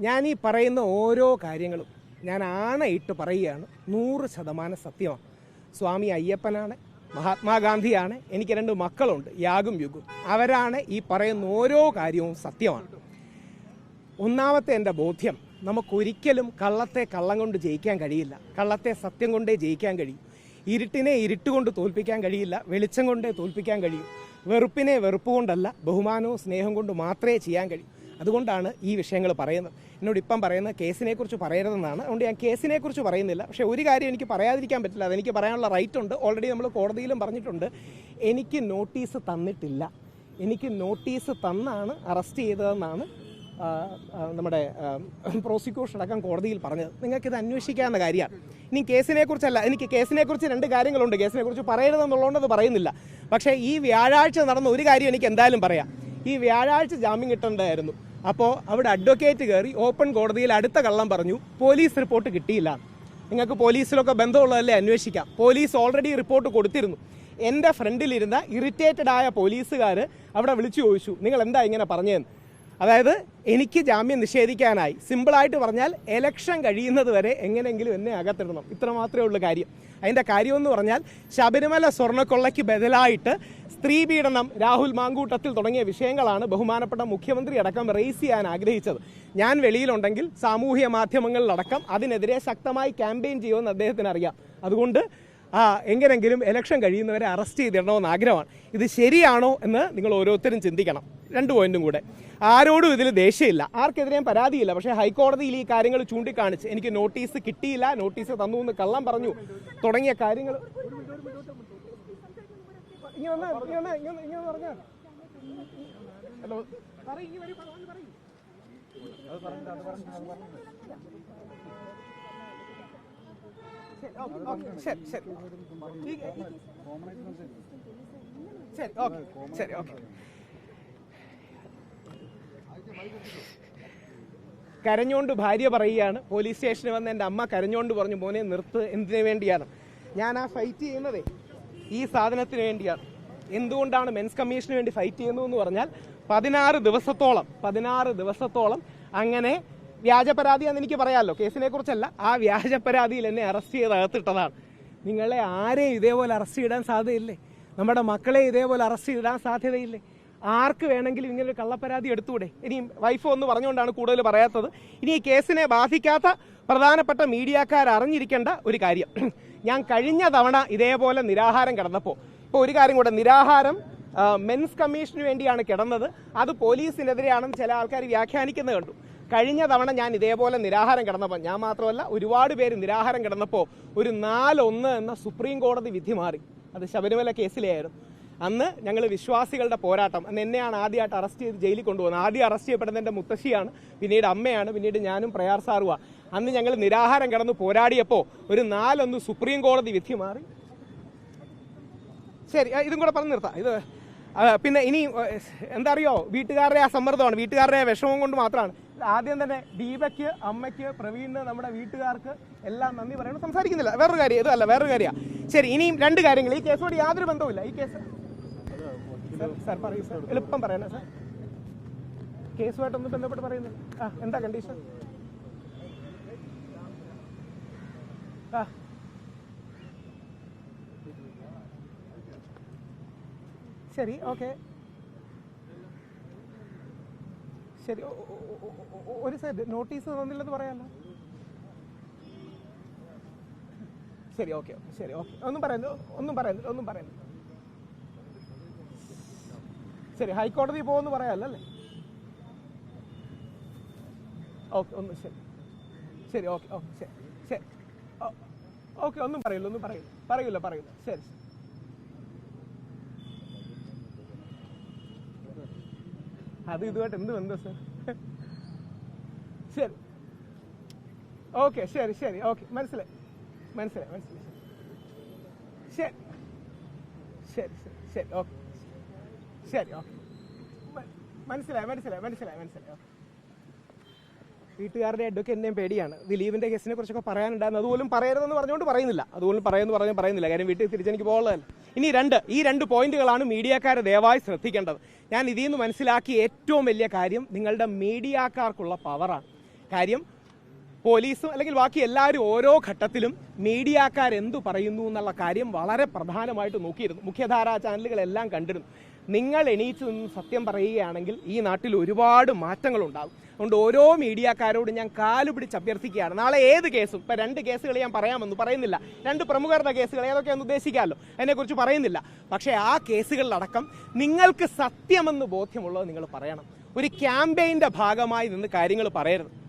ഞാൻ ഈ പറയുന്ന ഓരോ കാര്യങ്ങളും ഞാൻ ആണയിട്ട് പറയുകയാണ്. നൂറ് ശതമാനം സത്യമാണ്. സ്വാമി അയ്യപ്പനാണ് മഹാത്മാഗാന്ധിയാണ് എനിക്ക് രണ്ട് മക്കളുണ്ട് യാഗും യുഗും. അവരാണ് ഈ പറയുന്ന ഓരോ കാര്യവും സത്യമാണ്. ഒന്നാമത്തെ എന്റെ ബോധ്യം നമുക്കൊരിക്കലും കള്ളത്തെ കള്ളം കൊണ്ട് ജയിക്കാൻ കഴിയില്ല. കള്ളത്തെ സത്യം കൊണ്ടേ ജയിക്കാൻ കഴിയും. ഇരുട്ടിനെ ഇരുട്ടുകൊണ്ട് തോൽപ്പിക്കാൻ കഴിയില്ല വെളിച്ചം കൊണ്ടേ തോൽപ്പിക്കാൻ കഴിയും. വെറുപ്പിനെ വെറുപ്പ് കൊണ്ടല്ല ബഹുമാനവും സ്നേഹം കൊണ്ട് മാത്രമേ ചെയ്യാൻ കഴിയൂ. അതുകൊണ്ടാണ് ഈ വിഷയങ്ങൾ പറയുന്നത്. എന്നോട് ഇപ്പം പറയുന്ന കേസിനെക്കുറിച്ച് പറയരുതെന്നാണ്. അതുകൊണ്ട് ഞാൻ കേസിനെക്കുറിച്ച് പറയുന്നില്ല. പക്ഷേ ഒരു കാര്യം എനിക്ക് പറയാതിരിക്കാൻ പറ്റില്ല. അതെനിക്ക് പറയാനുള്ള റൈറ്റ് ഉണ്ട്. ഓൾറെഡി നമ്മൾ കോടതിയിലും പറഞ്ഞിട്ടുണ്ട്. എനിക്ക് നോട്ടീസ് തന്നിട്ടില്ല. എനിക്ക് നോട്ടീസ് തന്നാണ് അറസ്റ്റ് ചെയ്തതെന്നാണ് നമ്മുടെ പ്രോസിക്യൂഷൻ അടക്കം കോടതിയിൽ പറഞ്ഞത്. നിങ്ങൾക്കിത് അന്വേഷിക്കാവുന്ന കാര്യമാണ്. ഇനി കേസിനെ കുറിച്ചല്ല എനിക്ക് കേസിനെ കുറിച്ച് രണ്ട് കാര്യങ്ങളുണ്ട്. കേസിനെ കുറിച്ച് പറയരുതെന്നുള്ളതുകൊണ്ട് അത് പറയുന്നില്ല. പക്ഷേ ഈ വ്യാഴാഴ്ച നടന്ന ഒരു കാര്യം എനിക്ക് എന്തായാലും പറയാം. ഈ വ്യാഴാഴ്ച ജാമ്യം കിട്ടേണ്ടതായിരുന്നു അപ്പോൾ അവിടെ അഡ്വക്കേറ്റ് കയറി ഓപ്പൺ കോടതിയിൽ അടുത്ത കള്ളം പറഞ്ഞു പോലീസ് റിപ്പോർട്ട് കിട്ടിയില്ല. നിങ്ങൾക്ക് പോലീസിലൊക്കെ ബന്ധമുള്ളതല്ലേ അന്വേഷിക്കാം. പോലീസ് ഓൾറെഡി റിപ്പോർട്ട് കൊടുത്തിരുന്നു. എന്റെ ഫ്രണ്ടിലിരുന്ന ഇറിറ്റേറ്റഡ് ആയ പോലീസുകാർ അവിടെ വിളിച്ചു ചോദിച്ചു നിങ്ങൾ എന്താ ഇങ്ങനെ പറഞ്ഞതെന്ന് അതായത് എനിക്ക് ജാമ്യം നിഷേധിക്കാനായി. സിമ്പിളായിട്ട് പറഞ്ഞാൽ എലക്ഷൻ കഴിയുന്നത് വരെ എങ്ങനെയെങ്കിലും എന്നെ അകത്തിടണം. ഇത്ര മാത്രമേ ഉള്ളൂ കാര്യം. അതിന്റെ കാര്യമെന്ന് പറഞ്ഞാൽ ശബരിമല സ്വർണക്കൊള്ളയ്ക്ക് ബദലായിട്ട് സ്ത്രീ പീഡനം രാഹുൽ മാങ്കൂട്ടത്തിൽ തുടങ്ങിയ വിഷയങ്ങളാണ് ബഹുമാനപ്പെട്ട മുഖ്യമന്ത്രി അടക്കം റേസ് ചെയ്യാൻ ആഗ്രഹിച്ചത്. ഞാൻ വെളിയിലുണ്ടെങ്കിൽ സാമൂഹ്യ മാധ്യമങ്ങളിലടക്കം അതിനെതിരെ ശക്തമായി ക്യാമ്പയിൻ ചെയ്യുമെന്ന് അദ്ദേഹത്തിന് അറിയാം. അതുകൊണ്ട് എങ്ങനെങ്കിലും എലക്ഷൻ കഴിയുന്നവരെ അറസ്റ്റ് ചെയ്തിടണമെന്ന് ആഗ്രഹമാണ്. ഇത് ശരിയാണോ എന്ന് നിങ്ങൾ ഓരോരുത്തരും ചിന്തിക്കണം. രണ്ട് പോയിന്റും കൂടെ. ആരോടും ഇതിൽ ദേഷ്യമില്ല. ആർക്കെതിരെയും പരാതിയില്ല. പക്ഷേ ഹൈക്കോടതിയിൽ ഈ കാര്യങ്ങൾ ചൂണ്ടിക്കാണിച്ച് എനിക്ക് നോട്ടീസ് കിട്ടിയില്ല. നോട്ടീസ് തന്നു എന്ന് കള്ളം പറഞ്ഞു. തുടങ്ങിയ കാര്യങ്ങൾ. ഹലോ. ശരി ഓക്കെ. ശരി ഓക്കെ. കരഞ്ഞോണ്ട് ഭാര്യ പറയുകയാണ്. പോലീസ് സ്റ്റേഷനിൽ വന്ന് എന്റെ അമ്മ കരഞ്ഞോണ്ട് പറഞ്ഞു മോനെ നിർത്ത് എന്തിനു വേണ്ടിയാണ്? ഞാൻ ആ ഫൈറ്റ് ചെയ്യുന്നത് ഈ സാധനത്തിന് വേണ്ടിയാണ്. എന്തുകൊണ്ടാണ് മെൻസ് കമ്മീഷന് വേണ്ടി ഫൈറ്റ് ചെയ്യുന്നതെന്ന് പറഞ്ഞാൽ പതിനാറ് ദിവസത്തോളം പതിനാറ് ദിവസത്തോളം അങ്ങനെ വ്യാജ പരാതിയാന്ന് എനിക്ക് പറയാമല്ലോ കേസിനെ കുറിച്ചല്ല ആ വ്യാജ പരാതിയിൽ എന്നെ അറസ്റ്റ് ചെയ്ത് അകത്തിട്ടതാണ് നിങ്ങളെ ആരെയും ഇതേപോലെ അറസ്റ്റ് ചെയ്താൻ സാധ്യതയില്ലേ? നമ്മുടെ മക്കളെ ഇതേപോലെ അറസ്റ്റ് ചെയ്തിടാൻ സാധ്യതയില്ലേ? ആർക്ക് വേണമെങ്കിലും ഇങ്ങനെ ഒരു കള്ളപ്പരാതി എടുത്തുകൂടെ? ഇനി വൈഫ് ഒന്ന് പറഞ്ഞുകൊണ്ടാണ് കൂടുതൽ പറയാത്തത്. ഇനി ഈ കേസിനെ ബാധിക്കാത്ത പ്രധാനപ്പെട്ട മീഡിയക്കാർ അറിഞ്ഞിരിക്കേണ്ട ഒരു കാര്യം. ഞാൻ കഴിഞ്ഞ തവണ ഇതേപോലെ നിരാഹാരം കിടന്നപ്പോൾ ഇപ്പോൾ ഒരു കാര്യം കൂടെ നിരാഹാരം മെൻസ് കമ്മീഷന് വേണ്ടിയാണ് കിടന്നത്. അത് പോലീസിനെതിരെയാണെന്ന് ചില ആൾക്കാർ വ്യാഖ്യാനിക്കുന്നത് കണ്ടു. കഴിഞ്ഞ തവണ ഞാൻ ഇതേപോലെ നിരാഹാരം കിടന്നപ്പോൾ ഞാൻ മാത്രമല്ല ഒരുപാട് പേര് നിരാഹാരം കിടന്നപ്പോൾ ഒരു നാലൊന്ന് എന്ന സുപ്രീം കോടതി വിധി മാറി. അത് ശബരിമല കേസിലെയായിരുന്നു. അന്ന് ഞങ്ങൾ വിശ്വാസികളുടെ പോരാട്ടം. അന്ന് എന്നെയാണ് ആദ്യമായിട്ട് അറസ്റ്റ് ചെയ്ത് ജയിലിൽ കൊണ്ടുപോകുന്നത്. ആദ്യം അറസ്റ്റ് ചെയ്യപ്പെടുന്ന എന്റെ മുത്തശ്ശിയാണ് പിന്നീട് അമ്മയാണ് പിന്നീട് ഞാനും പ്രയാർ സാറുവാ. അന്ന് ഞങ്ങൾ നിരാഹാരം കിടന്ന് പോരാടിയപ്പോൾ ഒരു നാലൊന്ന് സുപ്രീം കോടതി വിധി മാറി. ശരി ഇതും കൂടെ പറഞ്ഞു നിർത്താം. ഇത് പിന്നെ ഇനി എന്താ അറിയോ? വീട്ടുകാരുടെ ആ സമ്മർദ്ദമാണ്. വീട്ടുകാരുടെ വിഷമം കൊണ്ട് മാത്രമാണ്. ആദ്യം തന്നെ ദീപയ്ക്ക് അമ്മയ്ക്ക് പ്രവീണിന് നമ്മുടെ വീട്ടുകാർക്ക് എല്ലാം നന്ദി പറയണം സംസാരിക്കുന്നില്ല. വേറൊരു കാര്യം ഇതല്ല വേറൊരു കാര്യമാണ് ശരി ഇനിയും രണ്ട് കാര്യങ്ങൾ. ഈ കേസോട് യാതൊരു ബന്ധവുമില്ല. ഈ കേസ് സാർ, പറയൂ സാർ. എളുപ്പം പറയണേ സാർ. കേസുമായിട്ടൊന്നും ബന്ധപ്പെട്ട് പറയുന്നു ആ എന്താ കണ്ടീഷൻ ആ. ശരി ഓക്കെ ശരി ഒരു സൈഡ് നോട്ടീസ് തന്നില്ലെന്ന് പറയാമല്ലോ. ശരി ഓക്കെ ഓക്കെ ശരി ഓക്കെ ഒന്നും പറയുന്നു ഒന്നും പറയുന്നില്ല ഒന്നും പറയുന്നില്ല. ശരി ഹൈക്കോടതി പോകുമെന്ന് പറയാമല്ലേ ഓക്കെ ഒന്ന് ശരി. ശരി ഓക്കെ ഓക്കെ ശരി ശരി. ഓക്കെ ഒന്നും പറയില്ല ഒന്നും പറയില്ല. പറയൂല പറയൂല ശരി ശരി. അത് ഇതുമായിട്ട് എന്ത് ബന്ധം സർ? ശരി. ഓക്കെ ശരി ശരി ഓക്കെ. മനസ്സിലായി. മനസ്സിലായി മനസ്സിലായി. ശരി. ശരി ശരി ശരി ഓക്കെ. ശരി ഓക്കെ മനസ്സിലായി മനസ്സിലായി മനസ്സിലായി മനസ്സിലായോ. വീട്ടുകാരുടെ വീട്ടുകാരുടെ എന്നെയും പേടിയാണ്. ദിലീപിന്റെ കേസിനെ കുറിച്ചൊക്കെ പറയാനുണ്ടായിരുന്നു. അതുപോലും പറയരുതെന്ന് പറഞ്ഞുകൊണ്ട് പറയുന്നില്ല. അതുപോലും പറയുമെന്ന് പറഞ്ഞു പറയുന്നില്ല. കാര്യം വീട്ടിൽ തിരിച്ചെനിക്ക് പോകുന്നതല്ല ഇനി രണ്ട് ഈ രണ്ട് പോയിന്റുകളാണ് മീഡിയക്കാരെ ദയവായി ശ്രദ്ധിക്കേണ്ടത്. ഞാൻ ഇതിൽ നിന്ന് മനസ്സിലാക്കിയ ഏറ്റവും വലിയ കാര്യം നിങ്ങളുടെ മീഡിയക്കാർക്കുള്ള പവറാണ്. കാര്യം പോലീസും അല്ലെങ്കിൽ ബാക്കി എല്ലാവരും ഓരോ ഘട്ടത്തിലും മീഡിയക്കാരെന്തു പറയുന്നു എന്നുള്ള കാര്യം വളരെ പ്രധാനമായിട്ട് നോക്കിയിരുന്നു. മുഖ്യധാരാ ചാനലുകളെല്ലാം കണ്ടിരുന്നു. നിങ്ങൾ എണീച്ചു നിന്ന് സത്യം പറയുകയാണെങ്കിൽ ഈ നാട്ടിൽ ഒരുപാട് മാറ്റങ്ങൾ ഉണ്ടാകും അതുകൊണ്ട് ഓരോ മീഡിയക്കാരോടും ഞാൻ കാൽ പിടിച്ച് അഭ്യർത്ഥിക്കുകയാണ്. നാളെ ഏത് കേസും ഇപ്പം രണ്ട് കേസുകൾ ഞാൻ പറയാമെന്ന് പറയുന്നില്ല. രണ്ട് പ്രമുഖരുടെ കേസുകൾ ഏതൊക്കെയാണെന്ന് ഉദ്ദേശിക്കാമല്ലോ. അതിനെക്കുറിച്ച് പറയുന്നില്ല. പക്ഷേ ആ കേസുകളിലടക്കം നിങ്ങൾക്ക് സത്യമെന്ന് ബോധ്യമുള്ളത് നിങ്ങൾ പറയണം. ഒരു ക്യാമ്പയിന്റെ ഭാഗമായി നിന്ന് കാര്യങ്ങൾ പറയരുത്.